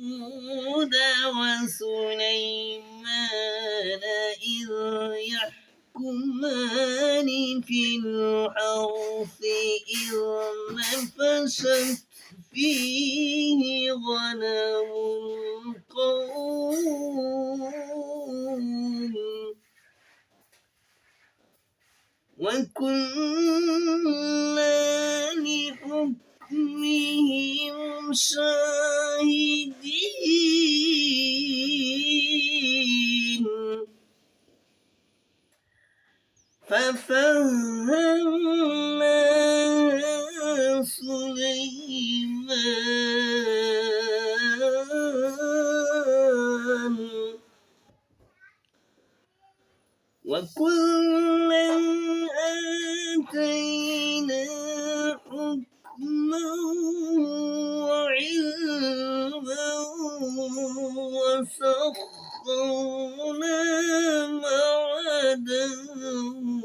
وداود وسليمان إذ يحكمان في الحرث إذ نفشت فيه غنم القوم وكنا لحكمهم شاهدين وكلا آتينا حكما وعلما وسخرنا مع داود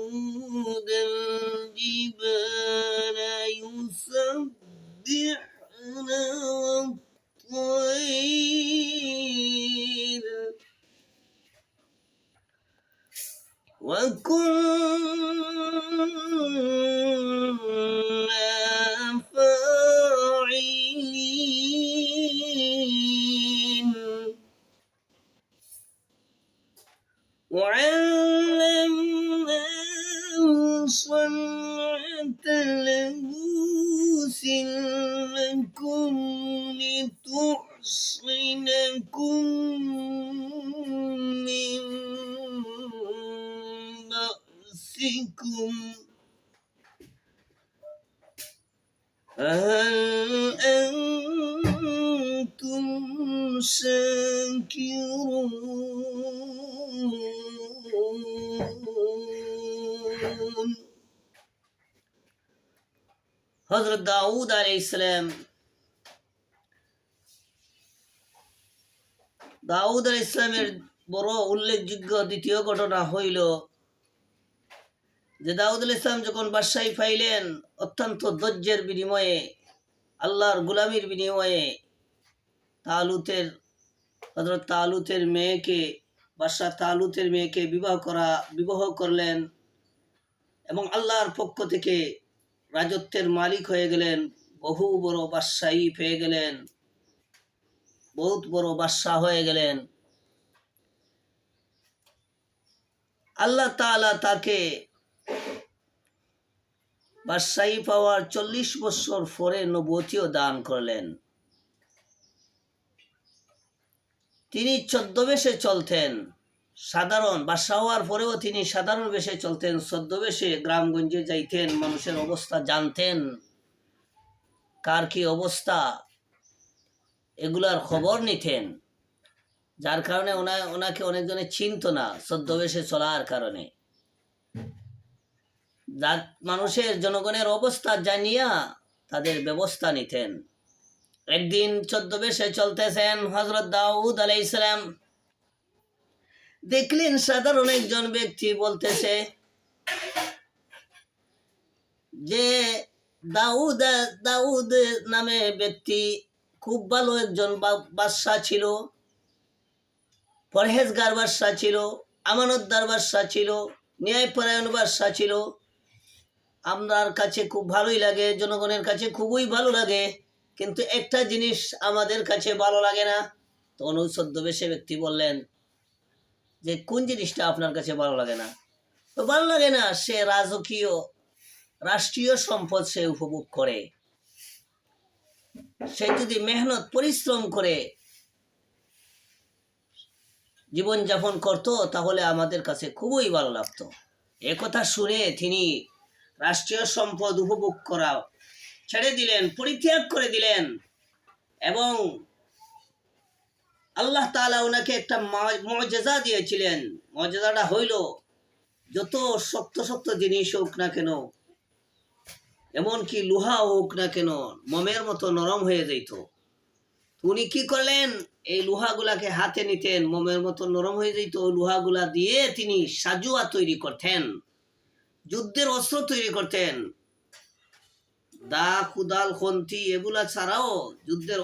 وعلمناه صنعة لبوس لكم لتحصنكم من بأسكم فهل أنتم شاكرون হজরত দাউদ আলাই ইসলাম দাউদ আলাই ইসলামের বড় উল্লেখযোগ্য দ্বিতীয় ঘটনা হইল যে দাউদ আল ইসলাম যখন বাদশাহী পাইলেন, অত্যন্ত ধৈর্যের বিনিময়ে, আল্লাহর গুলামির বিনিময়ে তালুতের হজরত তালুতের মেয়েকে, বাদশাহ তালুতের মেয়েকে বিবাহ করা, বিবাহ করলেন এবং আল্লাহর পক্ষ থেকে রাজত্বের মালিক হয়ে গেলেন। বহু বড় বাদশাহী পেয়ে গেলেন। বহুত বড় বাদশাহ হয়ে গেলেন। আল্লাহ তাআলা তাকে বাদশাহী পাওয়ার চল্লিশ বছর পরে নবতীয় দান করলেন। তিনি ছদ্মবেশে চলতেন। সাধারণ বাদশাহ হওয়ার পরেও তিনি সাধারণ বেশে চলতেন ছদ্মবেশে গ্রামগঞ্জে যাইতেন, মানুষের অবস্থা জানতেন। কার কি অবস্থা? এগুলার খবর নিতেন। যার কারণে ওনা, ওনাকে অনেকজনে চিনত না ছদ্মবেশে চলার কারণে। যার, মানুষের জনগণের অবস্থা জানিয়া তাদের ব্যবস্থা নিতেন। একদিন ছদ্মবেশে চলতেছেন হজরত দাউদ আলাই ইসলাম দেখলেন সাধারণ একজন ব্যক্তি বলতেছে যে দাউদ দাউদ নামে ব্যক্তি খুব ভালো একজন বাদশাহ ছিল, পরহেজগার বাদশাহ ছিল, আমানতদার বাদশাহ ছিল, ন্যায়পরায়ণ বাদশাহ ছিল। আপনার কাছে খুব ভালোই লাগে, জনগণের কাছে খুবই ভালো লাগে, কিন্তু একটা জিনিস আমাদের কাছে ভালো লাগে না। ওই ছদ্মবেশে ব্যক্তি বললেন যে কোন জিনিসটা আপনার কাছে ভালো লাগে না? তো ভালো লাগে না সে রাজকীয়, রাষ্ট্রীয় সম্পদ সে উপভোগ করে। সে যদি মেহনত, পরিশ্রম করে জীবন যাপন করতো, তাহলে আমাদের কাছে খুবই ভালো লাগতো। এ কথা শুনে তিনি রাষ্ট্রীয় সম্পদ উপভোগ করা ছেড়ে দিলেন, পরিত্যাগ করে দিলেন এবং আল্লাহ তাআলা ওনাকে একটা মজেজা দিয়েছিলেন। মজেজাটা হইল, যত শক্ত শক্ত জিনিস হোক না কেন, এমনকি লোহা হোক না কেন, মমের মতো নরম হয়ে যেত। উনি কি করলেন? এই লোহাগুলাকে হাতে নিতেন, মোমের মতো নরম হয়ে যেত ওই লোহাগুলা দিয়ে তিনি সাজুয়া তৈরি করতেন, যুদ্ধের অস্ত্র তৈরি করতেন। দা, কুদাল, খন্তি, এগুলা ছাড়াও যুদ্ধের